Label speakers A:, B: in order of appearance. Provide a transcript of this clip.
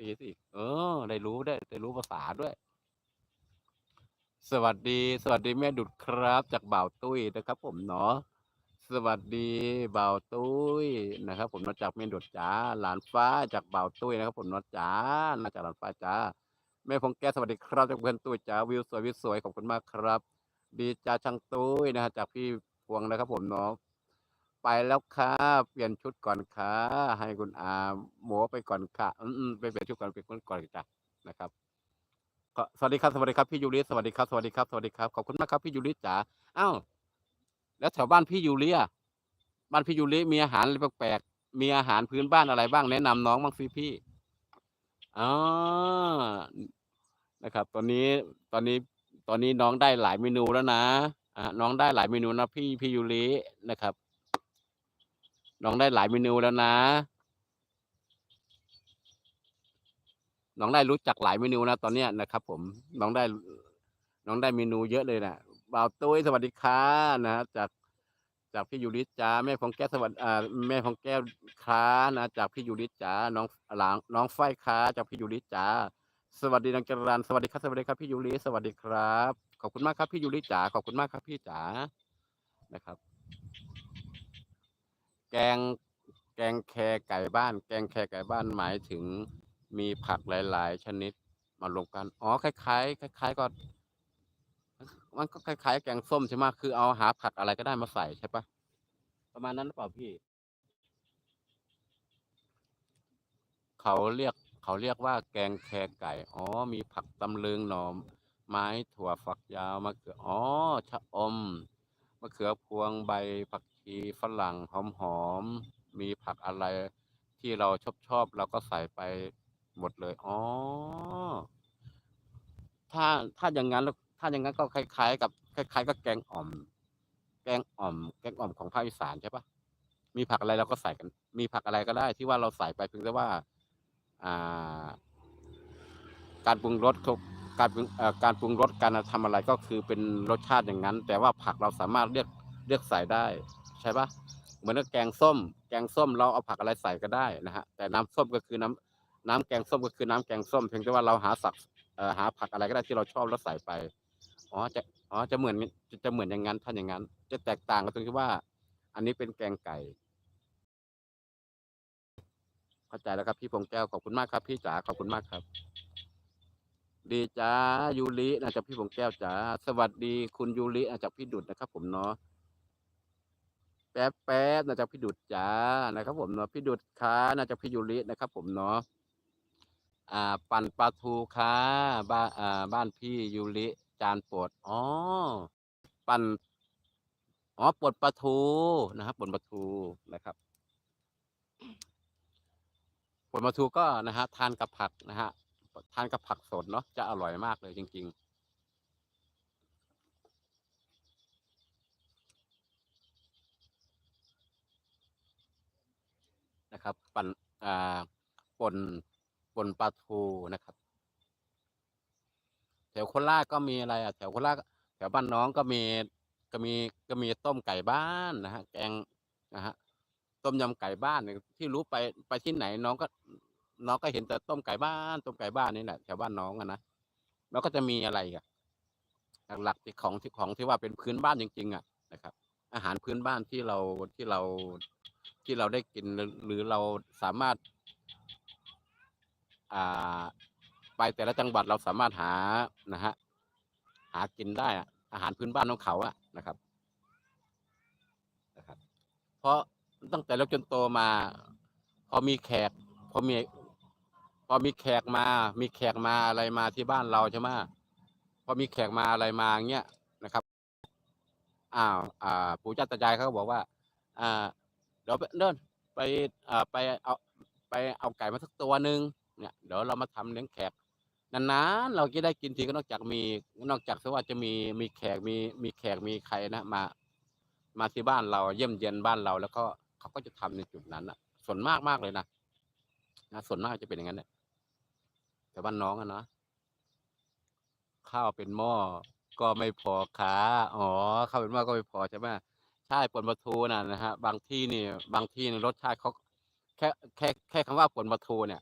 A: ดีสิ เออ ได้รู้ได้ ได้รู้ภาษาด้วย สวัสดี สวัสดีแม่ดุดครับ จากบ่าวตุ้ยนะครับ ผมเนาะ สวัสดีบ่าวตุ้ยนะครับ ผมเนาจากแม่ดุดจ๋าหลานฟ้าจากบ่าวตุ้ยนะครับ ผมนาะจ๋ามาจากหลานฟ้าจ้า แม่พงแก้สวัสดีครับจากเพื่อนตุ้ยจ๋าวิวสวยวิวสวยขอบคุณมากครับ ดีจ้าช่างตุ้ยนะฮะจากพี่พวงนะครับ ผมเนาะ ไปแล้วค่ะเปลี่ยนชุดก่อนค่ะให้คุณอาหมูไปก่อนค่ะ อืมไปเปลี่ยนชุดก่อนไปก่อนจ้ะนะครับสวัสดีครับสวัสดีครับพี่ยูริสวัสดีครับสวัสดีครับสวัสดีครับขอบคุณมากครับพี่ยูริจ๋าอ้าวแล้วแถวบ้านพี่ยูริอะบ้านพี่ยูริมีอาหารอะไรแปลกๆมีอาหารพื้นบ้านอะไรบ้างแนะนำน้องบ้างสิพี่อ๋อนะครับ ตอนนี้ตอนนี้ตอนนี้น้องได้หลายเมนูแล้วนะอ่าน้องได้หลายเมนูนะพี่พี่ยูรินะครับ น้องได้หลายเมนูแล้วนะ น้องได้รู้จักหลายเมนูนะ ตอนเนี้ยนะครับ ผม น้องได้ น้องได้เมนูเยอะเลยนะบ่าวตุ้ยสวัสดีค่ะนะจากจากพี่ยูริจ้าแม่ของแก้วสวัสดีแม่ของแก้วค้านะจากพี่ยูริจ้าน้องหลางน้องไฟค้าจากพี่ยูริจ้าสวัสดีนางจรันสวัสดีครับสวัสดีครับพี่ยูริสวัสดีครับ ขอบคุณมากครับพี่ยูริจ๋าขอบคุณมากครับพี่จ๋านะครับ แกงแกงแคไก่บ้าน แกงแคไก่บ้านหมายถึงมีผักหลาย ๆ ชนิดมารวมกัน อ๋อ คล้ายๆ คล้าย ๆ ก็ มันก็คล้าย ๆ แกงส้มใช่ไหมคือเอาหาผักอะไรก็ได้มาใส่ใช่ปะประมาณนั้นหรือเปล่าพี่ เขาเรียกเขาเรียกว่าแกงแคไก่ อ๋อ มีผักตำลึงหน่อไม้ถั่วฝักยาวมะเขือ อ๋อ ชะอม มะเขือพวงใบผัก ชีฝรั่งหอมๆมีผักอะไรที่เราชอบชอบเราก็ใส่ไปหมดเลย อ๋อ ถ้าถ้าอย่างนั้นแล้วถ้าอย่างนั้นก็คล้าย ๆ กับคล้าย ๆ กับแกงอ่อม แกงอ่อม แกงอ่อมของภาคอีสานใช่ปะมีผักอะไรเราก็ใส่กัน มีผักอะไรก็ได้ ที่ว่าเราใส่ไปเพียงแต่ว่า อ่า การปรุงรสเขาการปรุงการปรุงรสการทำอะไรก็คือเป็นรสชาติอย่างนั้น แต่ว่าผักเราสามารถเลือกเลือกใส่ได้ ใช่ปะเหมือนกับแกงส้ม แกงส้มเราเอาผักอะไรใส่ก็ได้นะฮะแต่น้ำส้มก็คือน้ำน้ำแกงส้มก็คือน้ำแกงส้มเพียงแต่ว่าเราหาสักเอ่อหาผักอะไรก็ได้ที่เราชอบแล้วใส่ไปอ๋อจะอ๋อจะเหมือนจะจะเหมือนอย่างนั้นถ้านอย่างนั้น จะแตกต่างกันตรงที่ว่า อันนี้เป็นแกงไก่เข้าใจแล้วครับ พี่พงแก้วขอบคุณมากครับ พี่จ๋าขอบคุณมากครับ ดีจ้ายูรินะจากพี่พงแก้วจ๋าสวัสดีคุณยูรินะจากพี่ดุดนะครับ ผมเนาะ แป๊บแป๊บนะจากพี่ดุดจ๋านะครับ ผมเนาะพี่ดุดค้านะจากพี่ยูรินะครับ ผมเนาะอ่า ปั่นปลาทูค้าบ้านอ่าบ้านพี่ยูริจานปรดอ๋อปั่นอ๋อปวดปลาทูนะครับปนปลาทูนะครับผลปลาทูก็นะฮะทานกับผักนะฮะทานกับผักสดเนาะจะอร่อยมากเลยจริง ๆ นะครับปั่นอ่าปนปนปลาทูนะครับ แถวโคราชก็มีอะไรอะแถวโคราชแถวบ้านน้องก็มีก็มีก็มีต้มไก่บ้านนะฮะแกงนะฮะต้มยำไก่บ้านเนี่ยที่รู้ไปไปที่ไหนน้องก็ น้องก็เห็นแต่ต้มไก่บ้าน ต้มไก่บ้านนี่แหละแถวบ้านน้องอะนะแล้วก็จะมีอะไรอีกอะหลักๆที่ของที่ของที่ว่าเป็นพื้นบ้านจริง ๆ อะนะครับ อาหารพื้นบ้านที่เราที่เรา ที่เราได้กินหรือเราสามารถ อ่า ไปแต่ละจังหวัดเราสามารถหานะฮะหากินได้อะอาหารพื้นบ้านของเขาอะนะครับนะครับ เพราะตั้งแต่เล็กจนโตมา พอมีแขก พอมีพอมีแขกมา มีแขกมาอะไรมาที่บ้านเราใช่ไหมพอมีแขกมาอะไรมาเงี้ยนะครับ อ้าว อ่า ปู่ย่าตายายเขาบอกว่า อ่า เดี๋ยวไปเดินไปอ่าไปเอาไปเอาไก่มาสักตัวหนึ่งเนี่ยเดี๋ยวเรามาทำเลี้ยงแขกนานๆเราจะได้กินทีก็นอกจากมีนอกจากว่าจะมีมีแขกมีมีแขกมีใครนะมา มาที่บ้านเราเยี่ยมเยียนบ้านเรา แล้วก็เขาก็จะทำในจุดนั้นอะส่วนมากมากเลยนะนะส่วนมากจะเป็นอย่างนั้นแหละแต่บ้านน้องอะนะข้าวเป็นหม้อก็ไม่พอค้าอ๋อข้าวเป็นหม้อก็ไม่พอใช่ไหม ใช่ป่นปลาทูน่ะนะฮะ บางที่นี่ บางที่รสชาติเขาแค่แค่แค่คำว่าป่นปลาทูเนี่ย